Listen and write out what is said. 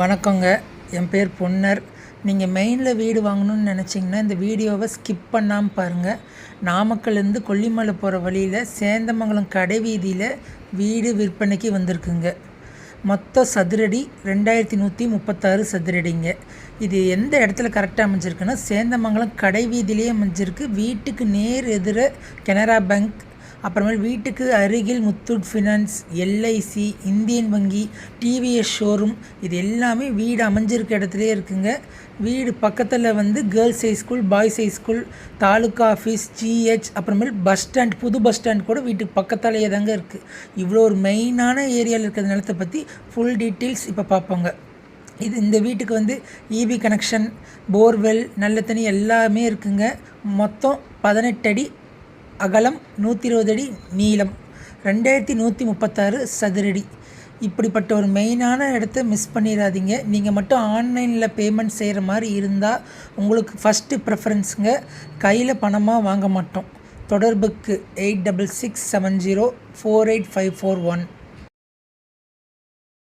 வணக்கங்க. என் பேர் பொன்னர். நீங்கள் மெயினில் வீடு வாங்கணும்னு நினச்சிங்கன்னா இந்த வீடியோவை ஸ்கிப் பண்ணாமல் பாருங்கள் நாமக்கல்லேருந்து கொல்லிமலை போகிற வழியில் சேந்தமங்கலம் கடை வீதியில் வீடு விற்பனைக்கு வந்திருக்குங்க. மொத்த சதுரடி ரெண்டாயிரத்தி நூற்றி முப்பத்தாறு சதுரடிங்க. இது எந்த இடத்துல கரெக்டாக அமைஞ்சிருக்குன்னா சேந்தமங்கலம் கடை வீதியிலே அமைஞ்சிருக்கு. வீட்டுக்கு நேர் எதிர கனரா பேங்க் அப்புறமேல் வீட்டுக்கு அருகில் முத்தூட் ஃபினான்ஸ் எல்ஐசி இந்தியன் வங்கி டிவிஎஸ் ஷோரூம் இது எல்லாமே வீடு அமைஞ்சிருக்க இடத்துலே இருக்குங்க. வீடு பக்கத்தில் வந்து girls high school boys high school taluka office GH அப்புறமேல் பஸ் ஸ்டாண்ட் புது பஸ் ஸ்டாண்ட் கூட வீட்டுக்கு பக்கத்தாலேயே தாங்க இருக்குது இவ்வளோ ஒரு மெயினான ஏரியாவில் இருக்கிற நிலத்தை பற்றி ஃபுல் டீட்டெயில்ஸ் இப்போ பார்ப்போங்க. இது இந்த வீட்டுக்கு வந்து இபி கனெக்ஷன் போர்வெல் நல்ல தண்ணி எல்லாமே இருக்குங்க. மொத்தம் பதினெட்டு அடி அகலம் நூற்றி இருபது அடி நீளம். ரெண்டாயிரத்தி நூற்றி முப்பத்தாறு சதுரடி. இப்படிப்பட்ட ஒரு மெயினான இடத்த மிஸ் பண்ணிடாதீங்க. நீங்கள் மட்டும் ஆன்லைனில் பேமெண்ட் செய்கிற மாதிரி இருந்தால் உங்களுக்கு ஃபஸ்ட்டு ப்ரிஃபரன்ஸுங்க கையில் பணமாக வாங்க மாட்டோம். தொடர்புக்கு eight double six seven zero four eight five four one